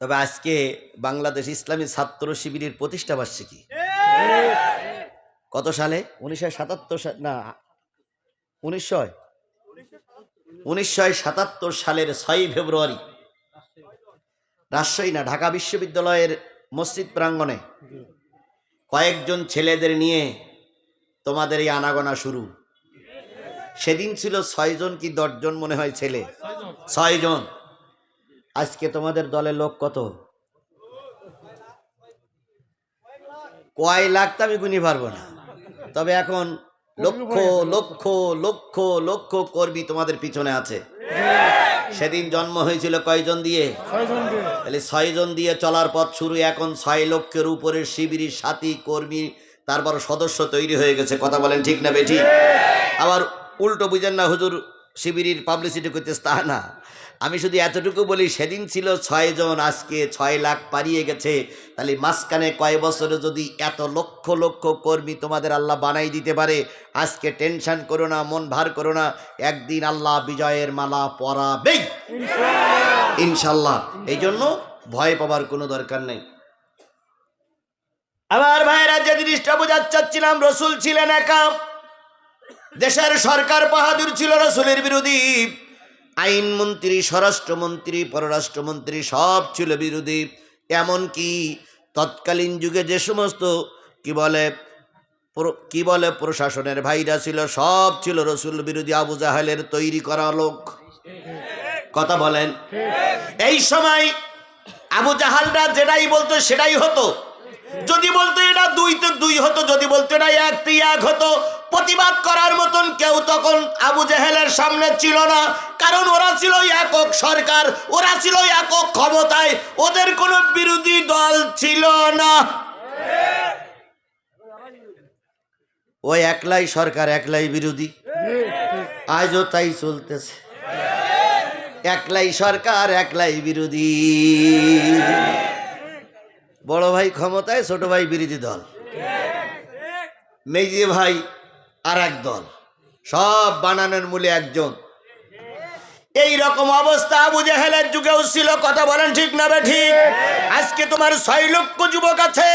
তবে আজকে বাংলাদেশ ইসলামী ছাত্র শিবিরের প্রতিষ্ঠা বার্ষিকী। কত সালে? উনিশশো সাতাত্তর না, উনিশশো উনিশশো সাতাত্তর সালের ছয়ই ফেব্রুয়ারি। রাজশাহী না, ঢাকা বিশ্ববিদ্যালয়ের মসজিদ প্রাঙ্গণে কয়েকজন ছেলেদের নিয়ে তোমাদের এই আনাগোনা শুরু। সেদিন ছিল ছয়জন কি দশজন মনে হয় ছেলে? ছয়জন। আজকে তোমাদের দলের লোক কত? কয় লাখ তো আমি গুনি পারব না। তবে এখন লক্ষ লক্ষ লক্ষ লক্ষ কর্মী তোমাদের পিছনে আছে। সেদিন জন্ম হয়েছিল কয়জন দিয়ে? তাহলে ছয়জন দিয়ে চলার পথ শুরু। এখন ছয় লক্ষের উপরে শিবিরের সাথী কর্মী, তারপর সদস্য তৈরি হয়ে গেছে। কথা বলেন ঠিক না বেঠি আবার উল্টো বুঝেন না হুজুর, শিবিরের পাবলিসিটি করতেছে তা না। আমি শুধু এতটুকু বলি সেদিন ছিল ছয়জন আজকে ছয় লাখ পারিয়ে গেছে। তাহলে মাঝখানে কয় বছরে যদি এত লক্ষ লক্ষ কর্মী তোমাদের আল্লাহ বানাই দিতে পারে আজকে টেনশন করো না মন ভার করো না একদিন আল্লাহ বিজয়ের মালা পরাবেই। ইনশাল্লাহ এই জন্য ভয় পাবার কোনো দরকার নেই। আমার ভাইরা যে জিনিসটা বোঝাতে চাচ্ছিলাম রসুল ছিলেন একা। দেশের সরকার বাহাদুর ছিল রসুলের বিরোধী। আইনমন্ত্রী, স্বরাষ্ট্রমন্ত্রী, পররাষ্ট্রমন্ত্রী, সব ছিল বিরোধী। এমনকি তৎকালীন যুগে যে সমস্ত, কি বলে কি বলে, প্রশাসনের ভাইরা ছিল, সব ছিল রসুল বিরোধী। আবু জাহেলের তৈরি করা লোক। কথা বলেন। এই সময় আবু জাহালরা যেটাই বলতো সেটাই হতো। যদি বলতো এটা দুই তো দুই হতো, যদি বলতো এটা এক তো এক হতো, প্রতিবাদ করার মতন কেউ তখন আবু জাহেলের সামনে ছিল না। কারণ ওরা ছিল একক সরকার, ওরা ছিল একক ক্ষমতায়, ওদের কোনো বিরোধী দল ছিল না। ও একলাই সরকার, একলাই বিরোধী। আজও তাই চলতেছে। একলাই সরকার, একলাই বিরোধী। বড় ভাই ক্ষমতায়, ছোট ভাই বিরোধী দল। মেজে ভাই আর এক দল। সব বানানোর মূলে একজন। এই রকম অবস্থা আবু জাহেলের যুগেও ছিল, কথা বলেন ঠিক না ঠিক? আজকে তোমার ছয় লক্ষ যুবক আছে।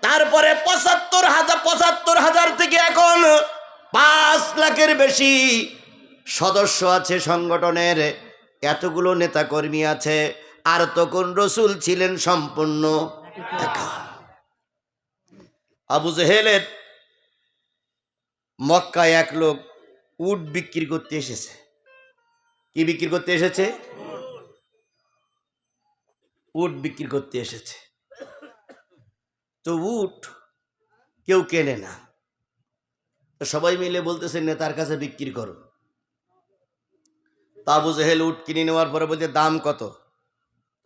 তারপরে পঁচাত্তর হাজার পঁচাত্তর হাজার থেকে এখন পাঁচ লাখের বেশি সদস্য আছে সংগঠনের। এতগুলো নেতাকর্মী আছে। আর তখন রসুল ছিলেন সম্পূর্ণ আবু জেহেলের মক্কায় এক লোক উট বিক্রি করতে এসেছে। কি বিক্রি করতে এসেছে? উট বিক্রি করতে এসেছে। তো উট কেউ কেনে না। তো সবাই মিলে বলতেছে নেতার কাছে বিক্রি করো। তা আবু জেহেল উট কিনে নেওয়ার পরে বলছে, দাম কত?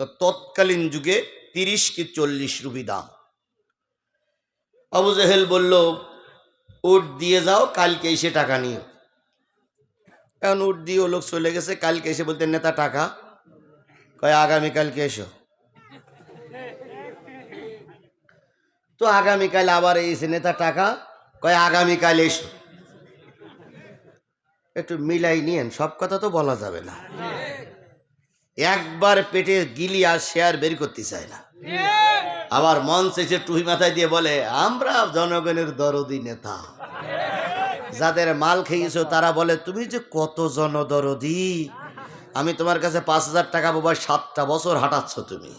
তো তৎকালীন যুগে তিরিশ কি চল্লিশ রুপি দাম। আবু জেহেল বলল, উট দিয়ে যাও, কালকে এসে টাকা নিও। এখন উট দিয়ে ও লোক চলে গেছে, কালকে এসে বলতে, নেতা, টাকা। কয়, আগামীকালকে এসো। তো আগামীকাল আবার এসে নেতা, টাকা? কয়, আগামীকাল এসো। একটু মিলাই নিয়েন, সব কথা তো বলা যাবে না। একবার পেটে গিলি আর শেয়ার বের করতে চায় না। আবার মন শেষে টুহি মাথায় দিয়ে বলে, আমরা জনগণের দরদি নেতা। যাদের মাল খেয়েছো তারা বলে, তুমি যে কত জনদরদি। আমি তোমার কাছে পাঁচ হাজার টাকা বাবা সাতটা বছর হাঁটাচ্ছ তুমি।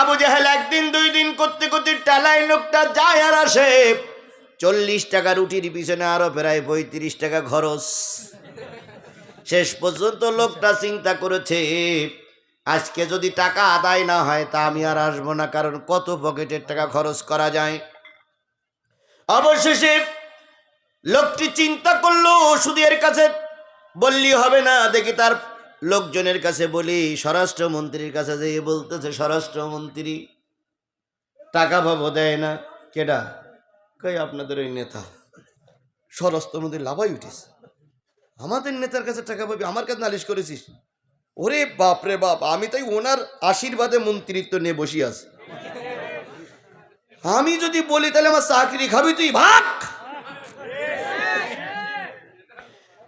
আবু জাহেল একদিন, দুই দিন করতে করতে টালাই লোকটা যায় আর আসে। চল্লিশ টাকা রুটির পিছনে আরও প্রায় পঁয়ত্রিশ টাকা খরচ। শেষ পর্যন্ত লোকটা চিন্তা করেছে, আজকে যদি টাকা আদায় না হয়, তা আমি আর আসব না, কারণ কত পকেটের টাকা খরচ করা যায়। অবশেষে লোকটি চিন্তা করল এর কাছে, বললি হবে না? দেখি তার লোকজনের কাছে বলি, স্বরাষ্ট্রমন্ত্রীর কাছে যে বলতেছে, স্বরাষ্ট্রমন্ত্রী টাকা পাবো দেয় না। কেডা? কই আপনাদের ওই নেতা। স্বরাষ্ট্রমন্ত্রী লাভাই উঠিস আমাদের নেতার কাছে টাকা পাবি, আমার কাছে নালিশ করেছিস। ওরে বাপ রে বাপ, আমি তাই ওনার আশীর্বাদে মন্ত্রিত্ব নিয়ে বসি আছি। আমি যদি বলি, তাহলে আমার চাকরি খাবি তুই, ভাগ।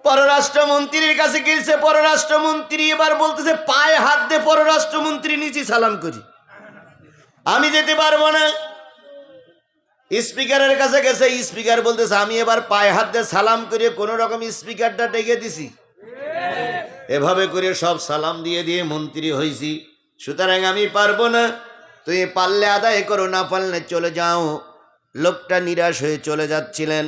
পররাষ্ট্রমন্ত্রীর কাছে গিয়েছে, পররাষ্ট্রমন্ত্রী এবার বলতেছে, পায়ে হাত দিয়ে পররাষ্ট্রমন্ত্রী নিচে সালাম করি। আমি যেতে পারব না। স্পিকারের কাছে গেছে, স্পিকার বলতেছে, আমি এবার পায়ে হাত দিয়ে সালাম করে কোনো রকম স্পিকারটা ডেকে দিছি। এভাবে করে সব সালাম দিয়ে দিয়ে মন্ত্রী হয়েছি সুতরাং আমি পারব না। তুই পারলে আদায় করো, না পারলে চলে যাও। লোকটা নিরাশ হয়ে চলে যাচ্ছিলেন।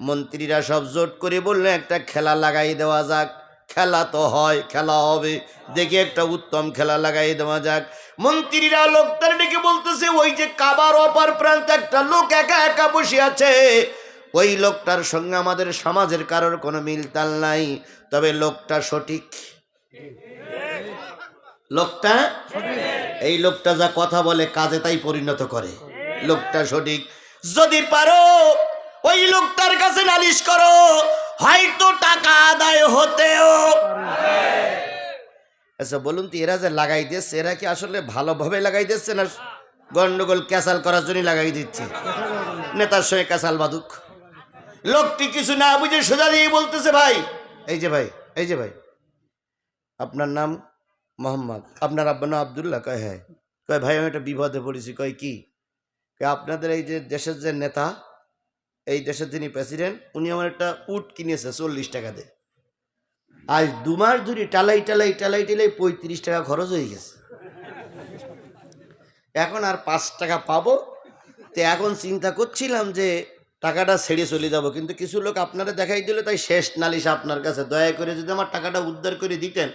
মন্ত্রীরা সব জোট করে বললেন, একটা খেলা লাগাই দেওয়া যাক। খেলা তো হয়, খেলা হবে। দেখি একটা উত্তম খেলা লাগাই দেওয়া যাক। মন্ত্রীরা লোকটার ডেকে বলতেছে, ওই যে কাবার অপার প্রান্তে একটা লোক একা একা বসে আছে। ওই লোকটার সঙ্গে আমাদের সমাজের কারোর কোনো মিলতাল নাই। তবে লোকটা সঠিক। লোকটা? এই লোকটা যা কথা বলে, কাজে তাই পরিণত করে। লোকটা সঠিক। যদি পারো, ওই লোকটার কাছে নালিশ করো। হয়তো টাকা আদায় হতেও আচ্ছা বলুন তো, এরা যে লাগাই দিচ্ছে এরা কি আসলে ভালোভাবে লাগাই দিচ্ছে না গন্ডগোল, ক্যাসাল করার জন্যই লাগাই দিচ্ছে? নেতার সঙ্গে ক্যাসাল বাদুক লোকটি কিছু না বুঝে সোজা দিয়ে বলতেছে, ভাই, এই যে ভাই, এই যে ভাই, আপনার নাম মোহাম্মদ, আপনার আব্বা নাম আবদুল্লাহ, কয় হ্যাঁ কয় ভাই, আমি একটা বিপদে পড়েছি, কয় কি আপনাদের এই যে দেশের যে নেতা এই দেশের যিনি প্রেসিডেন্ট, উনি আমার একটা উট কিনেছে চল্লিশ টাকা দিয়ে আজ দু মাস ধরে টালাই টালাই টালাই টালাই পঁয়ত্রিশ টাকা খরচ হয়ে গেছে। এখন আর পাঁচ টাকা পাবো। তো এখন চিন্তা করছিলাম যে টাকাটা ছেড়ে চলে যাব, কিন্তু কিছু লোক আপনারা দেখাই দিল, তাই শেষ নালিশ আপনার কাছে। দয়া করে যদি আমার টাকাটা উদ্ধার করে দিতেন,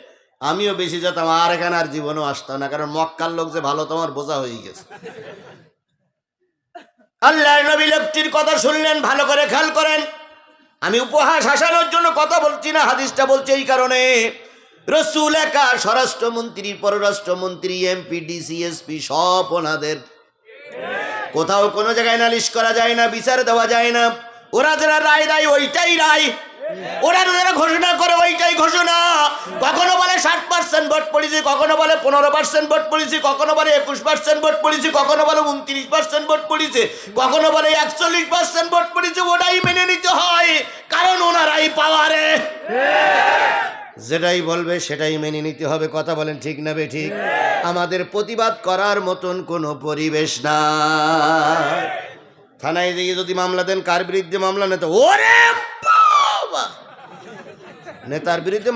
আমিও বেশি যেতাম, আর এখানে আর জীবনও আসতাম না, কারণ মক্কার লোক যে ভালো, তোমার বোঝা হয়ে গেছে। আল্লাহ নবী লোকটির কথা শুনলেন, ভালো করে খেয়াল করেন। আমি উপহাস হাসানোর জন্য কথা বলছি না, হাদিসটা বলছি এই কারণে। রসুল একা, স্বরাষ্ট্রমন্ত্রী, পররাষ্ট্রমন্ত্রী, এমপি ডিসিএসপি সব ওনাদের। কোথাও কোনো জায়গায় নালিশ করা যায় না, বিচার দেওয়া যায় না। ওরা যারা রায় দেয়, ওইটাই রায়। ওরা যারা ঘোষণা করে ওইটাই ঘোষণা। কখনো বলে ষাট পার্সেন্ট ভোট পড়েছি কখনো বলে পনেরো পার্সেন্ট ভোট পড়েছি কখনো বলে একুশ পার্সেন্ট ভোট পড়েছি কখনো বলে উনত্রিশ পার্সেন্ট ভোট পড়েছে কখনো বলে একচল্লিশ পার্সেন্ট ভোট পড়েছে ওটাই মেনে নিতে হয়। কারণ ওনারাই পাওয়ারে যেটাই বলবে সেটাই মেনে নিতে হবে, কথা বলেন ঠিক না বে ঠিক? আমাদের প্রতিবাদ করার মতন কোনো পরিবেশ না। থানায় গিয়ে যদি মামলা দেন, কার বিরুদ্ধে মামলা নেতা ওরে! নেতার বিরুদ্ধে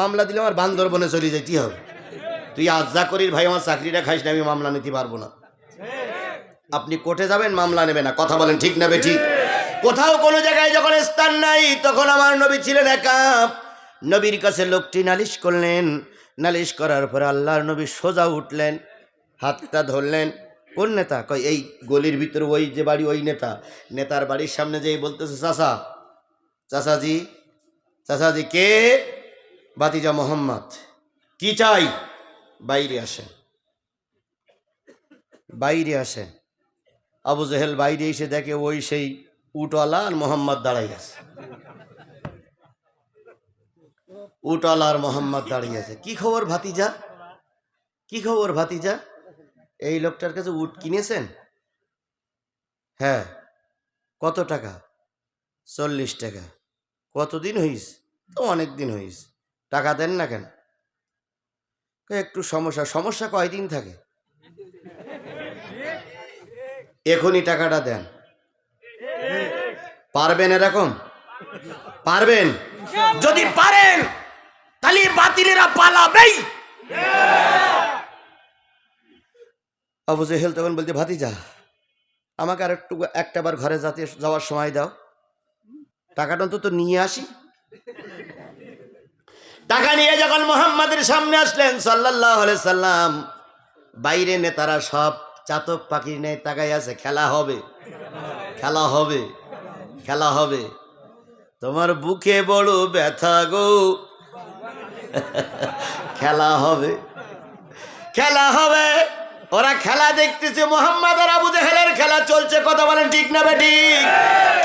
মামলা দিলে আমার বান্দরবনে চলে যেতে হবে। তুই আজ যা করিস ভাই, আমার চাকরিটা খাইস না, আমি মামলা নিতে পারব না। আপনি কোর্টে যাবেন, মামলা নেবে না। কথা বলেন, ঠিক না ঠিক? কোথাও কোনো জায়গায় যখন স্থান নাই, তখন আমার নবী ছিলেন একা। নবীর কাছে লোকটি নালিশ করলেন। নালিশ করার পরে আল্লাহর নবী সোজা উঠলেন, হাতটা ধরলেন। কোন নেতা? কয়, এই গলির ভিতরে ওই যে বাড়ি, ওই নেতা। নেতার বাড়ির সামনে যেই বলতেছে, চাচা, চাচাজি চাচাজি কে? বাতিজা মোহাম্মদ। কি চাই? বাইরে আসেন। বাইরে আসেন। আবু জেহেল বাইরে এসে দেখে ওই সেই উটওয়ালা আর মোহাম্মদ দাঁড়াই আছে। উটওয়ালা আর মোহাম্মদ দাঁড়িয়ে আছে। কি খবর ভাতিজা? কি খবর ভাতিজা? এই লোকটার কাছে উট কিনেছেন? হ্যাঁ। কত টাকা? চল্লিশ টাকা। কতদিন হইস তো অনেক দিন হইস টাকা দেন না কেন? একটু সমস্যা সমস্যা কয়দিন থাকে? এখনই টাকাটা দেন। পারবেন এরকম? পারবেন? যদি পারেন, তাহলে বাতিলেরা পালাবেই। আবু জেহেল তখন বলতে ভাতিজা, আমাকে আর একটু একটা বার ঘরে যাতে যাওয়ার সময় দাও। টাকাটা অন্তত নিয়ে আসি। টাকা নিয়ে যখন মোহাম্মদের সামনে আসলেন সাল্লাহ সাল্লাম, বাইরে নেতারা সব চাতক পাখির নেই তাকাই আছে, খেলা হবে খেলা হবে খেলা হবে। তোমার বুকে বড় ব্যথা গো। খেলা হবে খেলা হবে ওরা খেলা দেখতেছে, মোহাম্মদ আর আবু জেহেলের খেলা চলছে, কথা বলেন ঠিক না বেটি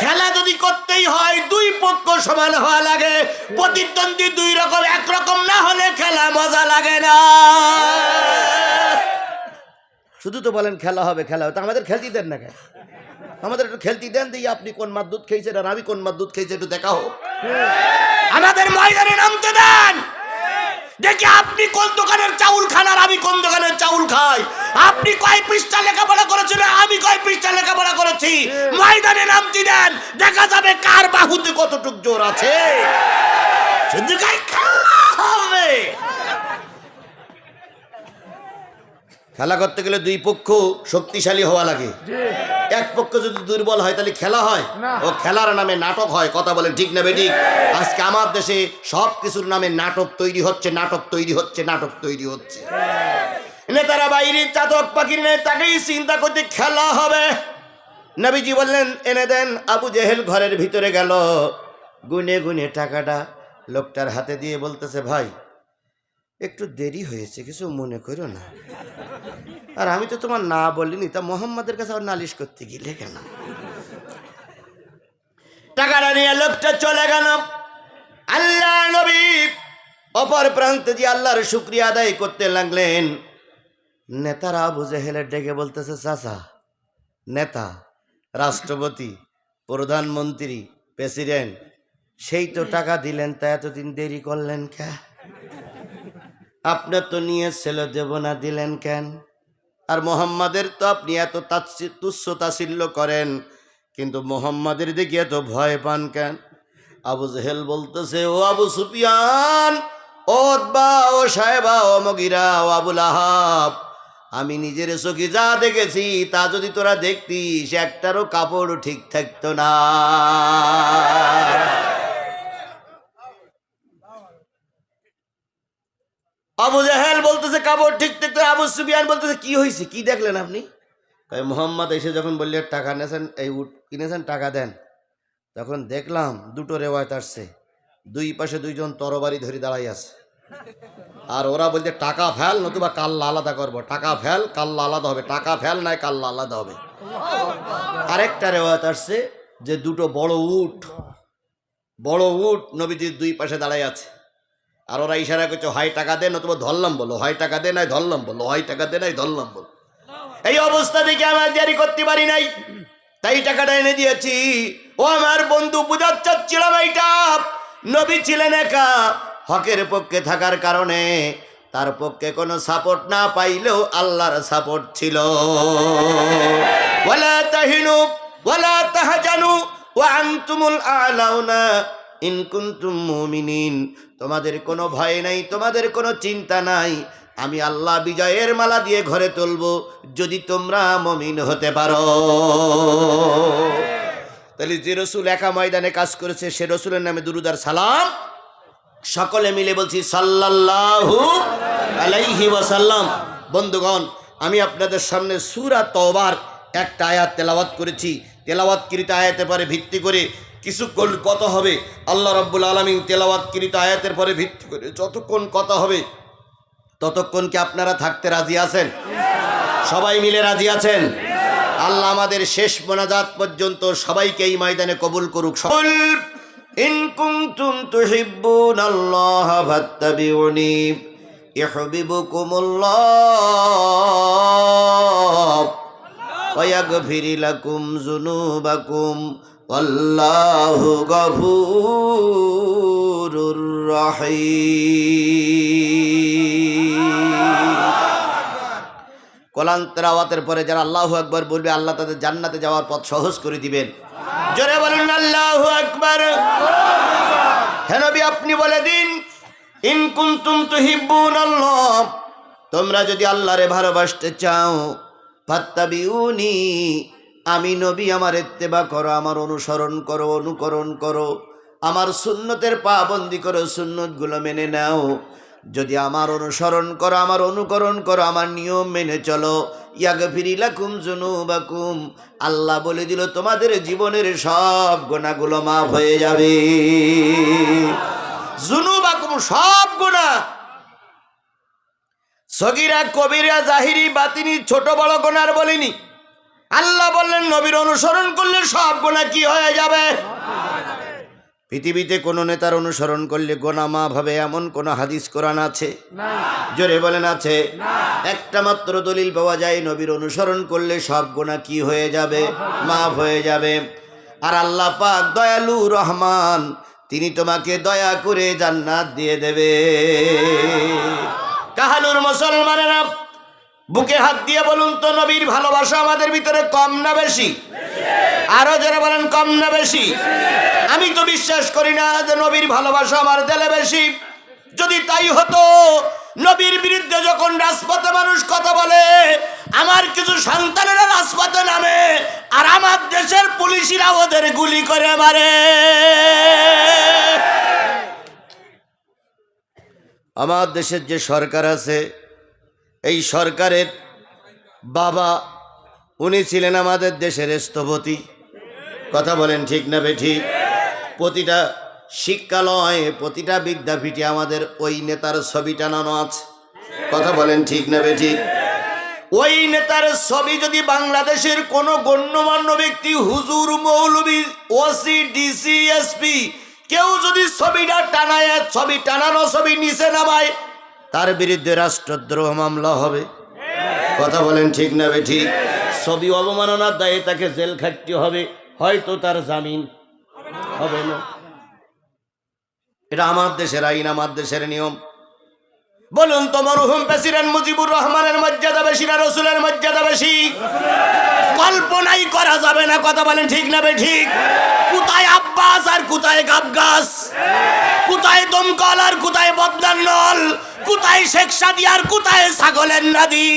খেলা যদি করতেই হয়, দুই পক্ষ সমান হওয়া লাগে। প্রতিদ্বন্দ্বী দুই রকম একরকম না হলে খেলা মজা লাগে না। শুধু তো বলেন খেলা হবে খেলা হবে। আমাদের খেলতে দেন না কেন? আমাদের একটু খেলতে দেন, দিয়ে আপনি কোন মার দুধ খেয়েছেন আর আমি কোন মার দুধ খেয়েছি, একটু দেখা হোক আমাদের ময়দানে নামতে দেন! দেখি আপনি কোন দোকানের চাউল খান আর আমি কোন দোকানের চাউল খাই। আপনি কয় পৃষ্ঠা লেখাপড়া করেছেন আমি কয় পৃষ্ঠা লেখাপড়া করেছি? ময়দানে নামতি দেন, দেখা যাবে কার বাহুতে কতটুক জোর আছে। খেলা হবে। খেলা করতে গেলে দুই পক্ষ শক্তিশালী হওয়া লাগে। এক পক্ষ যদি দুর্বল হয় তাহলে খেলা হয়। ও খেলার নামে নাটক হয় কথা বলে ঠিক না বেঠিক। আজকে আমার দেশে সব কিছুর নামে নাটক তৈরি হচ্ছে নাটক তৈরি হচ্ছে নাটক তৈরি হচ্ছে। নেতারা বাইরে চাতক পাখির নেই তাকেই চিন্তা করতে খেলা হবে। নবীজি বললেন এনে দেন আবু জেহেল ঘরের ভিতরে গেল। গুনে গুনে টাকাটা লোকটার হাতে দিয়ে বলতেছে ভাই একটু দেরি হয়েছে, কিছু মনে করো না। আর আমি তো তোমার না বলিনি, তা মোহাম্মদের কাছে আবার নালিশ করতে গেলে কেন? টাকাটা নিয়ে লোকটা চলে গেল। আল্লাহ নবী অপর প্রান্তে যে আল্লাহর শুক্রিয়া আদায় করতে লাগলেন। নেতারা আবু জেহেলের ডেকে বলতেছে, চাচা, নেতা, রাষ্ট্রপতি, প্রধানমন্ত্রী, প্রেসিডেন্ট, সেই তো টাকা দিলেন, তা এতদিন দেরি করলেন কে? আপনার তো নিয়ে ছিল দেব না দিলেন কেন? আর মোহাম্মদের তো আপনি এত তাচ্ছি- তুচ্ছ তাছিল্য করেন, কিন্তু মোহাম্মদের দিকে এত ভয় পান কেন? আবু জেহেল বলতেছে, ও আবু সুফিয়ান, ও বা ও সাহেবা, ও মগিরা, ও আবুল আহাব, আমি নিজের চোখে যা দেখেছি, তা যদি তোরা দেখতিস, একটারও কাপড় ঠিক থাকতো না। আবু জাহেল বলতেছে, কাপড় ঠিক ঠিক আবু সুবিয়ান বলতেছে, কি হয়েছে কি দেখলেন আপনি? মোহাম্মদ এসে যখন বললে টাকা নেছেন, এই উট কিনেছেন, টাকা দেন। তখন দেখলাম দুটো রেওয়ায়ত আসছে। দুই পাশে দুইজন তরবারি ধরে দাঁড়াই আছে। আর ওরা বলছে, টাকা ফেল, নতুবা কাল্লা আলাদা করব। টাকা ফেল, কাল্লা আলাদা হবে। টাকা ফেল, নাই কাল্লা আলাদা হবে। আরেকটা রেওয়ায়ত আসছে যে দুটো বড় উট বড় উট নবীজির দুই পাশে দাঁড়াই আছে। আর ওরা ইশারা করছে, হয় টাকা দে, নতুবা ধরলাম বলো, হয় টাকা দে নাই ধরলাম বলো, হয় টাকা দে নাই ধরলাম বলো। এই অবস্থা দেখে আমার জারি করতে পারি নাই। তাই টাকাটা এনে দিয়েছি। ও আমার বন্ধু বুঝার চাচ্ছিলাম এইটা নবী ছিলেন একা। হকের পক্ষে থাকার কারণে তার পক্ষে কোনো সাপোর্ট না পাইলেও আল্লাহর সাপোর্ট ছিল। ওয়ালা তাহিনু, ওয়ালা তাহাজানু, ওয়া আনতুমুল আলাউনা। ইন কুনতুম মুমিনিন, তোমাদের কোনো ভয় নাই, তোমাদের কোনো চিন্তা নাই, আমি আল্লাহ বিজয়ের মালা দিয়ে ঘরে তুলব, যদি তোমরা মমিন হতে পারো। তাহলে যে রসুল একা ময়দানে কাজ করেছে, সে রসুলের নামে দুরুদার সালাম, সকলে মিলে বলছি ওয়াসাল্লাম। বন্ধুগণ, আমি আপনাদের সামনে সূরা তওবার একটা আয়াত তেলাওয়াত করেছি। তেলাওয়াত তেলাওয়াতকৃত আয়াতের পরে ভিত্তি করে কিছুক্ষণ কত হবে আল্লাহ রাব্বুল আলামিন তেলাওয়াতকৃত আয়াতের পরে ভিত্তি করে যতক্ষণ কত হবে ততক্ষণ কি আপনারা থাকতে রাজি আছেন সবাই মিলে রাজি আছেন আল্লাহ আমাদের শেষ মোনাজাত পর্যন্ত সবাইকে এই ময়দানে কবুল করুক সকল ইন কুনতুম তুহিব্বুনাল্লাহ ফাত্তাবিউনি ইউহিব্বুকুমুল্লাহ ويغفر لكم ذنوبكم আল্লাহু গফুরুর রহিম। কোলান তেলাওয়াতের পরে যারা আল্লাহু আকবার বলবে, আল্লাহ তাদের জান্নাতে যাওয়ার পথ সহজ করে দিবেন। জোরে বলুন, আল্লাহু আকবার। হে হেনবি আপনি বলে দিন, ইন কুনতুম তুহিব্বুন আল্লাহ তোমরা যদি আল্লাহরে ভালোবাসতে চাও, ফাত্তাবিউনি আমি নবী, আমার এত্তেবা করো, আমার অনুসরণ করো, অনুকরণ করো, আমার সুন্নতের পাবন্দি করো, সুন্নতগুলো মেনে নাও। যদি আমার অনুসরণ করো, আমার অনুকরণ করো, আমার নিয়ম মেনে চলো। ইয়াগফিরিলাকুম জুনুবাকুম আল্লাহ বলে দিল, তোমাদের জীবনের সব গোনাগুলো মাফ হয়ে যাবে। জুনুবাকুম সব গোনা। সগিরা, কবিরা, জাহিরি, বাতিনি, ছোট বড় গোনার বলিনি। আল্লাহ বললেন নবীর অনুসরণ করলে সব গোনা কি হয়ে যাবে? পৃথিবীতে কোনো নেতার অনুসরণ করলে গোনা মা ভাবে এমন কোন হাদিস কোরআন আছে? জোরে বলেন আছে? একটা মাত্র দলিল পাওয়া যায় নবীর অনুসরণ করলে সব গোনা কি হয়ে যাবে? মাফ হয়ে যাবে। আর আল্লাহ পাক দয়ালু রহমান তিনি তোমাকে দয়া করে জান্নাত দিয়ে দেবে। কাহালুর মুসলমানেরা বুকে হাত দিয়ে বলুন তো, নবীর ভালোবাসা আমাদের ভিতরে কম না বেশি? আরও যারা বলেন, কম না বেশি? আমি তো বিশ্বাস করি না যে নবীর ভালোবাসা আমার দেলে বেশি। যদি তাই হতো, নবীর বিরুদ্ধে যখন রাজপথে মানুষ কথা বলে, আমার কিছু সন্তানেরা রাজপথে নামে, আর আমার দেশের পুলিশিরা ওদের গুলি করে মারে। আমার দেশের যে সরকার আছে এই সরকারের বাবা, উনি ছিলেন আমাদের দেশের স্থপতি। কথা বলেন ঠিক না বেঠিক প্রতিটা শিক্ষালয়ে, প্রতিটা বিদ্যাপীঠে আমাদের ওই নেতার ছবি টানানো আছে। কথা বলেন ঠিক না বেঠিক ওই নেতার ছবি যদি বাংলাদেশের কোন গণ্যমান্য ব্যক্তি, হুজুর, মৌলবী, ওসি, ডিসি, এসপি, কেউ যদি ছবিটা টানায়, ছবি টানানো, ছবি নিচে নামায় তার বিরুদ্ধে রাষ্ট্রদ্রোহ মামলা হবে। কথা বলেন ঠিক না বে ঠিক? ছবি অবমাননার দায়ে তাকে জেল খাটতে হবে, হয়তো তার জামিন। হবে না। এটা আমার দেশের আইন, আমার দেশের নিয়ম। বলুন তো মরহুম প্রেসিডেন্ট মুজিবুর রহমানের মর্যাদা বেশি না রসুলের মর্যাদা বেশি? কল্পনাই করা যাবে না, কথা বলেন ঠিক না ঠিক? কোথায় আব্বাস আর কোথায় গাবগাস? কোথায় দমকল আর কোথায় বদনার নল? কোথায় শেখ সাদি আর কোথায় ছাগলের নদী?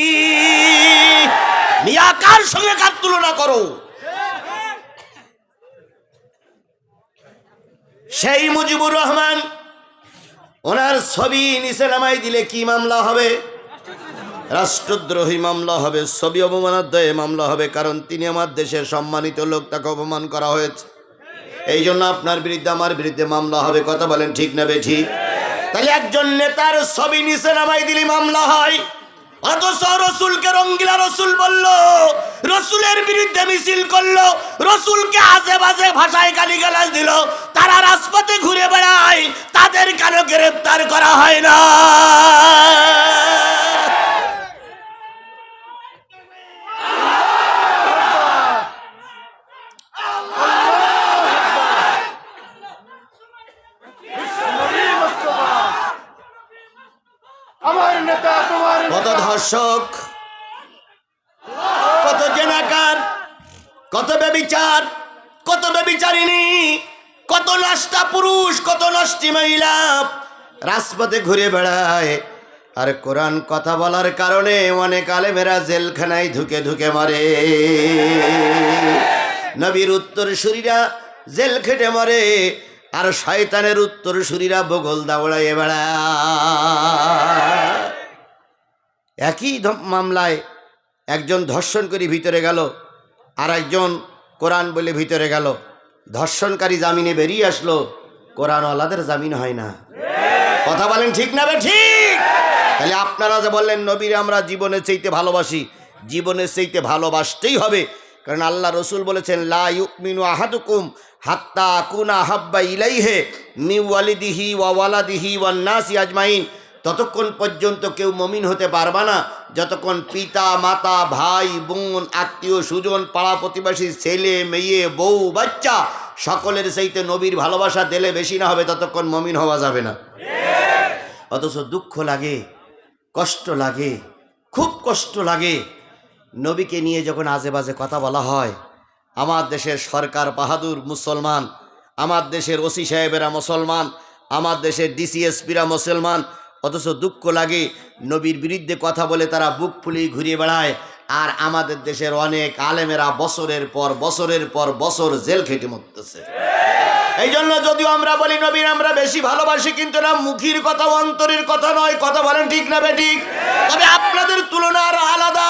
মিয়া কার সঙ্গে কার তুলনা করো? সেই মুজিবুর রহমান ওনার ছবি নিচে নামাই দিলে কি মামলা হবে? রাষ্ট্রদ্রোহী মামলা হবে, ছবি অবমানার মামলা হবে, কারণ তিনি আমার দেশের সম্মানিত লোক, তাকে অপমান করা হয়েছে। এই জন্য আপনার বিরুদ্ধে, আমার বিরুদ্ধে মামলা হবে, কথা বলেন ঠিক না বেঠি? তাহলে একজন নেতার ছবি নিচে নামাই দিলে মামলা হয়। অথচ রসুলকে রঙ্গিলা রসুল বলল, রসুলের বিরুদ্ধে মিছিল করল, রসুলকে আজে বাজে ভাষায় গালি গালাজ দিল, তারা রাজপথে ঘুরে বেড়ায়, তাদের কেন গ্রেপ্তার করা হয় না আমার নেতা তোমার কত ধর্ষক কত জেনাকার, কত বেবিচার কত বেবিচারিণী কত নষ্টা পুরুষ, কত নষ্টি মহিলা রাজপথে ঘুরে বেড়ায়। আর কোরআন কথা বলার কারণে অনেক আলেমেরা জেলখানায় ধুকে ধুকে মারে। নবীর উত্তর শরীরা জেল খেটে মরে, আর শয়তানের উত্তর শরীরা বগল দাওড়াইয়ে বেড়ায়। একই মামলায় একজন ধর্ষণ করে ভিতরে গেল আর একজন কোরআন বলে ভিতরে গেল। ধর্ষণকারী জামিনে বেরিয়ে আসলো, কোরআনওয়ালাদের জামিন হয় না। কথা বলেন ঠিক না ঠিক? তাহলে আপনারা যে বললেন, নবীর আমরা জীবনের চাইতে ভালোবাসি, জীবনের চাইতে ভালোবাসতেই হবে। কারণ আল্লাহ রসুল বলেছেন, লা ইউমিনু আহাদুকুম হাত্তা কুনা হাব্বা ইলাইহে মি ওয়ালিদিহি ওয়া ওয়ালাদিহি ওয়ান নাসি আজমাইন। ততক্ষণ পর্যন্ত কেউ মমিন হতে পারবা না। যতক্ষণ পিতা, মাতা, ভাই, বোন, আত্মীয় সুজন পাড়া প্রতিবেশী, ছেলে, মেয়ে, বউ, বাচ্চা সকলের সেইতে নবীর ভালোবাসা দিলে বেশি না হবে, ততক্ষণ মমিন হওয়া যাবে না। অথচ দুঃখ লাগে, কষ্ট লাগে, খুব কষ্ট লাগে। নবীকে নিয়ে যখন আজে বাজে কথা বলা হয়, আমার দেশের সরকার বাহাদুর মুসলমান, আমার দেশের ওসি সাহেবেরা মুসলমান, আমার দেশের ডিসিএসপিরা মুসলমান অথচ দুঃখ লাগে নবীর বিরুদ্ধে কথা বলে তারা বুক ফুলিয়ে ঘুরিয়ে বেড়ায়। আর আমাদের দেশের অনেক আলেমেরা বছরের পর বছরের পর বছর জেল খেটে মরতেছে। এই জন্য যদিও আমরা বলি, নবীর আমরা বেশি ভালোবাসি, কিন্তু না, মুখির কথা, অন্তরের কথা নয়। কথা বলেন ঠিক না বেঠিক তবে আপনাদের তুলনার আলাদা।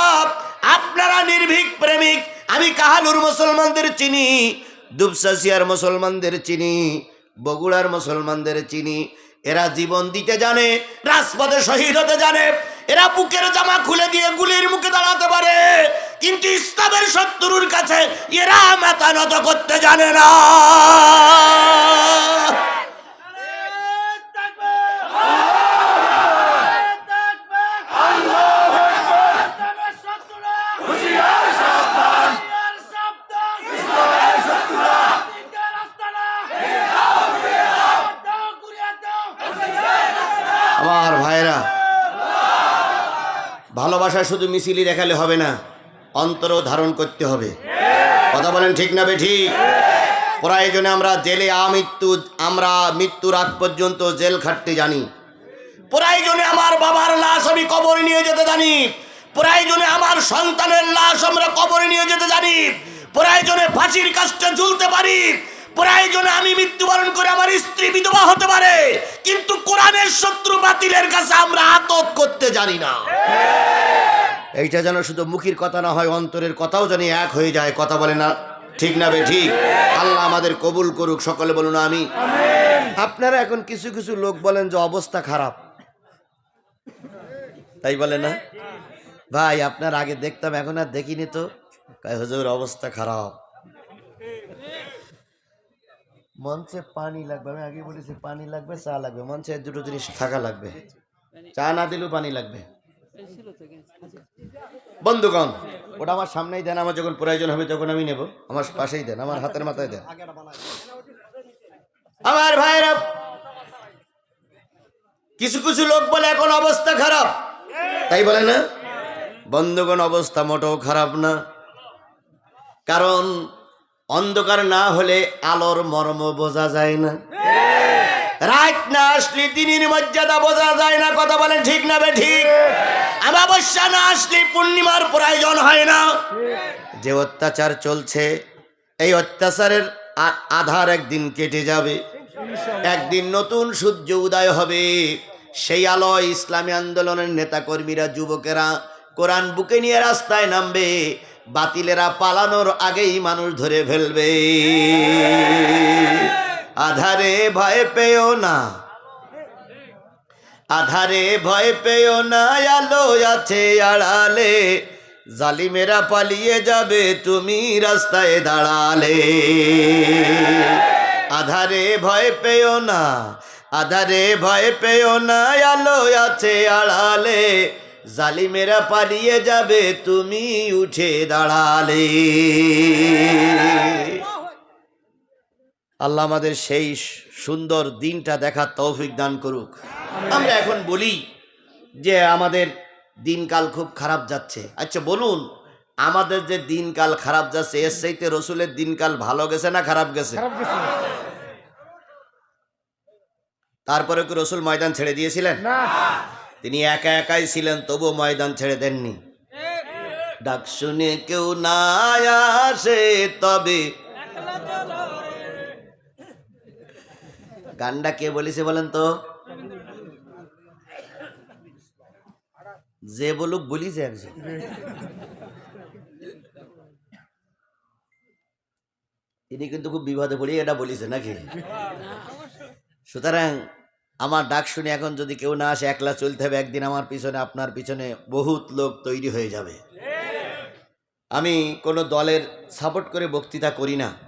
আপনারা নির্ভীক, প্রেমিক। আমি কাহালুর মুসলমানদের চিনি দুবসাসিয়ার মুসলমানদের চিনি, বগুড়ার মুসলমানদের চিনি এরা জীবন দিতে জানে, রাজপথে শহীদ হতে জানে, এরা বুকের জামা খুলে দিয়ে গুলির মুখে দাঁড়াতে পারে কিন্তু ইসলামের শত্রুর কাছে এরা মাতানত করতে জানে না Oh! ভাষা শুধু মিছিলি দেখালে হবে না, অন্তরও ধারণ করতে হবে। কথা বলেন ঠিক না ঠিক প্রয়োজনে আমরা জেলে আমৃত্যু আমরা মৃত্যুর আগ পর্যন্ত জেল খাটতে জানি। প্রয়োজনে আমার বাবার লাশ আমি কবরে নিয়ে যেতে জানি। প্রয়োজনে আমার সন্তানের লাশ আমরা কবরে নিয়ে যেতে জানি। প্রয়োজনে ফাঁসির কাজটা ঝুলতে পারি। প্রয়োজনে আমি মৃত্যুবরণ করে আমার স্ত্রী বিধবা হতে পারে। কিন্তু কোরআনের শত্রু বাতিলের কাছে আমরা আতত করতে জানি না। এইটা যেন শুধু মুখের কথা না হয়, অন্তরের কথাও যেন এক হয়ে যায়। কথা বলে না, ঠিক না বে, ঠিক? আল্লাহ আমাদের কবুল করুক, সকলে বলুন আমি। আপনারা এখন কিছু কিছু লোক বলেন যে অবস্থা খারাপ। তাই বলে না? ভাই, আপনার আগে দেখতাম, এখন আর দেখিনি তো। হুজুর, অবস্থা খারাপ। মঞ্চে পানি লাগবে, আমি আগে বলেছি, পানি লাগবে, চা লাগবে। মঞ্চে দুটো জিনিস থাকা লাগবে। চা না দিলেও পানি লাগবে। বন্ধুগণ, ওটা আমার সামনেই দেন, আমার যখন প্রয়োজন হবে তখন আমি নেব। আমার পাশেই দেন, আমার হাতের মাথায় দেন। আমার ভাইরা কিছু কিছু লোক বলে এখন অবস্থা খারাপ। তাই বলে না? বন্ধুগণ, অবস্থা মোটেও খারাপ না। কারণ অন্ধকার না হলে আলোর মর্ম বোঝা যায় না। রাত না আসলে দিনের মর্যাদা বোঝা যায় না, কথা বলেন ঠিক না বে ঠিক? অমাবস্যা না আসলে পূর্ণিমার প্রয়োজন হয় না। যে অত্যাচার চলছে, এই অত্যাচারের আধার একদিন কেটে যাবে। একদিন নতুন সূর্য উদয় হবে। সেই আলোয় ইসলামী আন্দোলনের নেতাকর্মীরা, যুবকেরা কোরআন বুকে নিয়ে রাস্তায় নামবে। বাতিলেরা পালানোর আগেই মানুষ ধরে ফেলবে। আধারে ভয় পেও না। আধারে ভয় পেও না, আলো আছে আড়ালে। জালিমেরা পালিয়ে যাবে, তুমি রাস্তায় দাঁড়ালে। আধারে ভয় পেও না, আধারে ভয় পেও না, আলো আছে আড়ালে। জালিমেরা পালিয়ে যাবে, তুমি উঠে দাঁড়ালে। আল্লাহ আমাদের সেই সুন্দর দিনটা দেখার তৌফিক দান করুক। আমরা এখন বলি যে আমাদের দিনকাল খুব খারাপ যাচ্ছে। আচ্ছা বলুন আমাদের যে দিনকাল খারাপ যাচ্ছে এর চাইতে রসুলের দিনকাল ভালো গেছে না খারাপ গেছে? তারপরে কি রসুল ময়দান ছেড়ে দিয়েছিলেন? তিনি একা একাই ছিলেন তবুও ময়দান ছেড়ে দেননি। ডাক শুনে কেউ না আসে তবে গানটা কে বলেছে বলেন তো? যে বলুক বলিছে একজন। তিনি কিন্তু খুব বিপদে পড়ি এটা বলিছে নাকি? সুতরাং আমার ডাক শুনে এখন যদি কেউ না আসে, একলা চলতে হবে, একদিন আমার পিছনে, আপনার পিছনে বহুত লোক তৈরি হয়ে যাবে। আমি কোনো দলের সাপোর্ট করে বক্তৃতা করি না।